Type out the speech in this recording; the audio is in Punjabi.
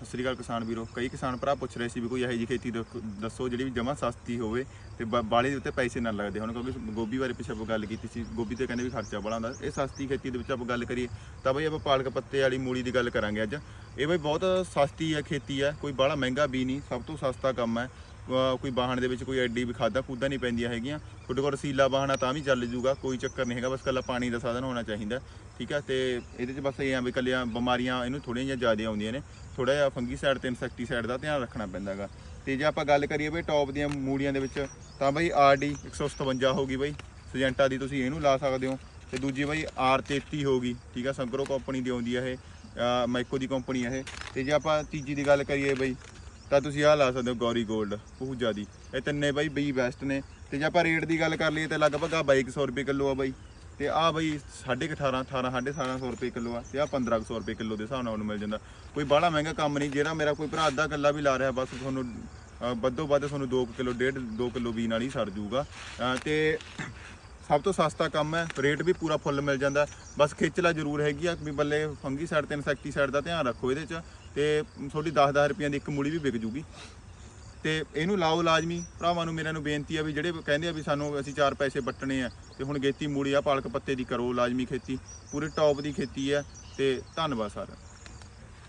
ਸਤਿ ਸ੍ਰੀ ਅਕਾਲ ਕਿਸਾਨ ਵੀਰੋ। ਕਈ ਕਿਸਾਨ ਭਰਾ ਪੁੱਛ ਰਹੇ ਸੀ ਵੀ ਕੋਈ ਇਹੋ ਜਿਹੀ ਖੇਤੀ ਦੱਖ- ਦੱਸੋ ਜਿਹੜੀ ਵੀ ਜਮਾ ਸਸਤੀ ਹੋਵੇ ਤੇ ਬ- ਬਾਲੇ ਦੇ ਉੱਤੇ ਪੈਸੇ ਨਾ ਲੱਗਦੇ ਹੁਣ, ਕਿਉਂਕਿ ਗੋਭੀ ਬਾਰੇ ਪਿੱਛੇ ਆਪਾਂ ਗੱਲ ਕੀਤੀ ਸੀ। ਗੋਭੀ ਤੇ ਕਹਿੰਦੇ ਵੀ ਖਰਚਾ ਬੜਾ ਹੁੰਦਾ। ਇਹ ਸਸਤੀ ਖੇਤੀ ਦੇ ਵਿੱਚ ਆਪਾਂ ਗੱਲ ਕਰੀਏ ਤਾਂ ਬਈ ਆਪਾਂ ਪਾਲਕ ਪੱਤੇ ਵਾਲੀ ਮੂਲੀ ਦੀ ਗੱਲ ਕਰਾਂਗੇ ਅੱਜ। ਇਹ ਬਈ ਬਹੁਤ ਸਸਤੀ ਹੈ ਖੇਤੀ ਹੈ, ਕੋਈ ਬਾਹਲਾ ਮਹਿੰਗਾ ਵੀ ਨਹੀਂ, ਸਭ ਤੋਂ ਸਸਤਾ ਕੰਮ ਹੈ। ਕੋਈ ਵਾਹਣ ਦੇ ਵਿੱਚ ਕੋਈ ਐਡੀ ਵੀ ਖਾਦਾ ਖੂਦਾ ਨਹੀਂ ਪੈਂਦੀਆਂ ਹੈਗੀਆਂ। ਤੁਹਾਡੇ ਕੋਲ ਰਸੀਲਾ ਵਾਹਣਾ ਤਾਂ ਵੀ ਚੱਲ ਜੂਗਾ, ਕੋਈ ਚੱਕਰ ਨਹੀਂ ਹੈਗਾ, ਬਸ ਕੱਲਾ ਪਾਣੀ ਦਾ ਸਾਧਨ ਹੋਣਾ ਚਾਹੀਦਾ। ਠੀਕ ਹੈ ਤੇ ਇਹਦੇ 'ਚ ਬਸ ਇਹ ਆ ਵੀ ਕੱਲੀਆਂ ਬਿਮਾਰੀਆਂ ਇਹਨੂੰ ਥੋੜੀਆਂ ਜਿਹੀਆਂ ਜ਼ਿਆਦਾ ਆਉਂਦੀਆਂ ਨੇ। ਥੋੜਾ ਜਿਹਾ ਫੰਗੀਸਾਈਡ ਤੇ ਇਨਸੈਕਟੀਸਾਈਡ ਦਾ ਧਿਆਨ ਰੱਖਣਾ ਪੈਂਦਾ ਹੈਗਾ ਤੇ ਜੇ ਆਪਾਂ ਗੱਲ ਕਰੀਏ ਬਈ ਟੌਪ ਦੀਆਂ ਮੂਲੀਆਂ ਦੇ ਵਿੱਚ, ਤਾਂ ਬਈ ਆਰਡੀ 157 ਹੋ ਗਈ ਬਈ। ਸਜੈਂਟਾ ਦੀ ਤੁਸੀਂ ਇਹਨੂੰ ਲਾ ਸਕਦੇ ਹੋ। ਤੇ ਦੂਜੀ ਬਈ R33 ਹੋ ਗਈ। ਠੀਕ ਆ, ਸੰਗਰੋ ਕੰਪਨੀ ਦੀ ਆਉਂਦੀ ਆ ਇਹ ਮਾਈਕੋ ਦੀ ਕੰਪਨੀ ਆ ਇਹ। ਤੇ ਜੇ ਆਪਾਂ ਤੀਜੀ ਦੀ ਗੱਲ ਕਰੀਏ ਬਈ ਤਾਂ ਤੁਸੀਂ ਆਹ ਲਾ ਸਕਦੇ ਹੋ ਗੌਰੀ 골ਡ ਬਹੁਤ ਦੀ। ਇਹ ਤਿੰਨੇ ਬਾਈ ਬੀ ਬੈਸਟ ਨੇ। ਤੇ ਜੇ ਆਪਾਂ ਰੇਟ ਦੀ ਗੱਲ ਕਰ ਲਈਏ ਤੇ ਲਗਭਗ ਆ 2200 ਰੁਪਏ ਕਿਲੋ ਆ ਬਾਈ। ਤੇ ਆ ਬਈ 18.5 18 1750 ਰੁਪਏ ਕਿਲੋ ਆ। ਤੇ ਆ 1500 ਰੁਪਏ ਕਿਲੋ ਦੇ ਹਿਸਾਬ ਨਾਲ ਉਹਨੂੰ ਮਿਲ ਜਾਂਦਾ। ਕੋਈ ਬਾਹਲਾ ਮਹਿੰਗਾ ਕੰਮ ਨਹੀਂ। ਜਿਹੜਾ ਮੇਰਾ ਕੋਈ ਭਰਾ ਅੱਧਾ ਕਿੱਲਾ ਵੀ ਲਾ ਰਿਹਾ ਬਸ ਤੁਹਾਨੂੰ ਅਹ, ਵੱਧੋ ਵੱਧ ਤੁਹਾਨੂੰ 2 ਕਿਲੋ ਡੇਢ 2 ਕਿਲੋ ਵੀ ਨਾਲ ਹੀ ਸਰ ਜੂਗਾ ਅਹ, ਤੇ ਸਭ ਤੋਂ ਸਸਤਾ ਕੰਮ ਹੈ। ਰੇਟ ਵੀ ਪੂਰਾ ਫੁੱਲ ਮਿਲ ਜਾਂਦਾ। ਬਸ ਖੇਚਲਾ ਜ਼ਰੂਰ ਹੈਗੀ ਆ। ਵੀ ਬੱਲੇ ਫੰਗੀ ਸਾਈਡ ਤੇ ਇਨਸੈਕਟੀਸਾਈਡ ਦਾ ਧਿਆਨ ਰੱਖੋ ਇਹਦੇ 'ਚ। ਤੇ ਤੁਹਾਡੀ 10-10 ਰੁਪਈਆਂ ਦੀ ਇੱਕ ਮੂਲੀ ਵੀ ਵਿਕ ਜੂਗੀ। ਤੇ ਇਹਨੂੰ ਲਾਓ ਲਾਜ਼ਮੀ। ਭਰਾਵਾਂ ਨੂੰ ਮੇਰਿਆਂ ਨੂੰ ਬੇਨਤੀ ਆ ਵੀ ਜਿਹੜੇ ਕਹਿੰਦੇ ਆ ਵੀ ਸਾਨੂੰ ਅਸੀਂ ਚਾਰ ਪੈਸੇ ਵੱਟਣੇ ਆ, ਤੇ ਹੁਣ ਗੇਤੀ ਮੂਲੀ ਆ, ਪਾਲਕ ਪੱਤੇ ਦੀ ਕਰੋ ਲਾਜ਼ਮੀ ਖੇਤੀ। ਪੂਰੇ ਟੌਪ ਦੀ ਖੇਤੀ ਆ, ਤੇ ਧੰਨਵਾਦ ਸਾਰਿਆਂ